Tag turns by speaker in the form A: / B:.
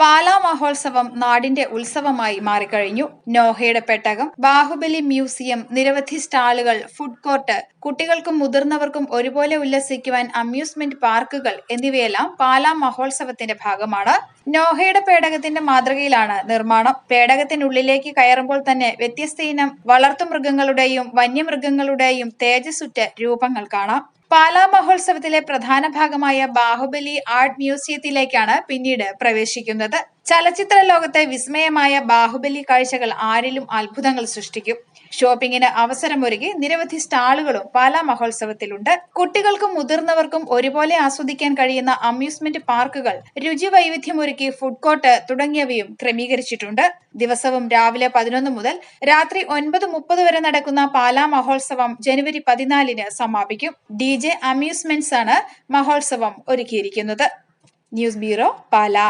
A: പാലാ മഹോത്സവം നാടിന്റെ ഉത്സവമായി മാറിക്കഴിഞ്ഞു. നോഹയുടെ പെട്ടകം ബാഹുബലി മ്യൂസിയം നിരവധി സ്റ്റാളുകൾ ഫുഡ് കോർട്ട് കുട്ടികൾക്കും മുതിർന്നവർക്കും ഒരുപോലെ ഉല്ലസിക്കുവാൻ അമ്യൂസ്മെന്റ് പാർക്കുകൾ എന്നിവയെല്ലാം പാലാ മഹോത്സവത്തിന്റെ ഭാഗമാണ്. നോഹയുടെ പേടകത്തിന്റെ മാതൃകയിലാണ് നിർമ്മാണം. പേടകത്തിനുള്ളിലേക്ക് കയറുമ്പോൾ തന്നെ വ്യത്യസ്ത ഇനം വളർത്തുമൃഗങ്ങളുടെയും വന്യമൃഗങ്ങളുടെയും തേജസ്സുറ്റ രൂപങ്ങൾ കാണാം. പാലാ മഹോത്സവത്തിലെ പ്രധാന ഭാഗമായ ബാഹുബലി ആർട്ട് മ്യൂസിയത്തിലേക്കാണ് പിന്നീട് പ്രവേശിക്കുന്നത്. ചലച്ചിത്ര ലോകത്തെ വിസ്മയമായ ബാഹുബലി കാഴ്ചകൾ ആരിലും അത്ഭുതങ്ങൾ സൃഷ്ടിക്കും. ഷോപ്പിംഗിന് അവസരമൊരുക്കി നിരവധി സ്റ്റാളുകളും പാലാ മഹോത്സവത്തിലുണ്ട്. കുട്ടികൾക്കും മുതിർന്നവർക്കും ഒരുപോലെ ആസ്വദിക്കാൻ കഴിയുന്ന അമ്യൂസ്മെന്റ് പാർക്കുകൾ രുചി വൈവിധ്യമൊരുക്കി ഫുഡ് കോർട്ട് തുടങ്ങിയവയും ക്രമീകരിച്ചിട്ടുണ്ട്. ദിവസവും രാവിലെ പതിനൊന്ന് മുതൽ രാത്രി ഒൻപത് മുപ്പത് വരെ നടക്കുന്ന പാലാ മഹോത്സവം ജനുവരി പതിനാലിന് സമാപിക്കും. ഡി ജെ അമ്യൂസ്മെന്റ്സ് ആണ് മഹോത്സവം ഒരുക്കിയിരിക്കുന്നത്. News bureau Pala.